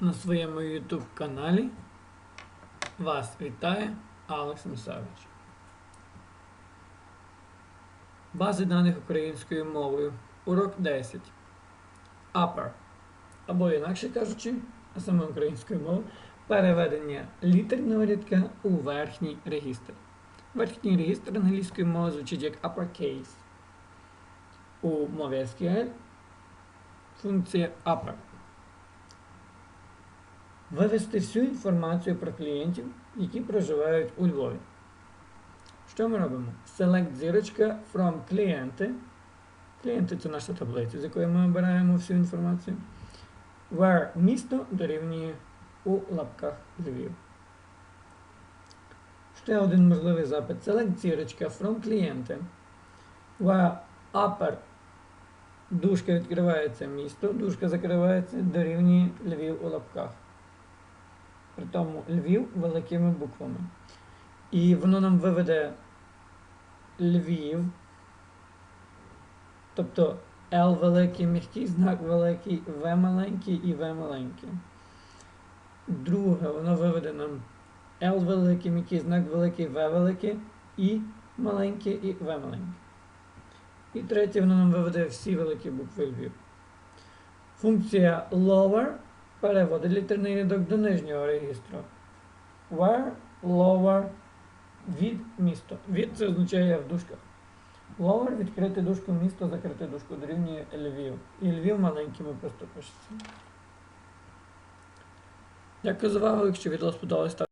На своєму YouTube каналі вас вітає Алекс Мисевич. Бази даних українською мовою. Урок 10. Upper. Або інакше кажучи, саме українською мовою, переведення літерного рядка у верхній регістр. Верхній регістр англійської мови звучить як uppercase. У мові SQL функція upper. Вивести всю інформацію про клієнтів, які проживають у Львові. Що ми робимо? Select зірочка from клієнти. Клієнти це наша таблиця, з якої ми обираємо всю інформацію. Where місто дорівнює у лапках Львів. Ще один можливий запит. Select зірочка from клієнти. Where upper дужка відкривається місто, дужка закривається, дорівнює Львів у лапках. При тому Львів великими буквами. І воно нам виведе Львів. Тобто L великий, м'який знак великий, В маленький і В маленький. Друге, воно виведе нам L великий, м'який знак великий, В великий, І маленький і В маленький. І третє, воно нам виведе всі великі букви Львів. Функція lower переводить літерний рядок до нижнього регістру. Where lower від місто. Від це означає в дужках. Lower відкрити дужку місто, закрити дужку дорівнює Львів. І Львів маленькими просто пишеться. Дякую за увагу. Якщо відео сподобалось,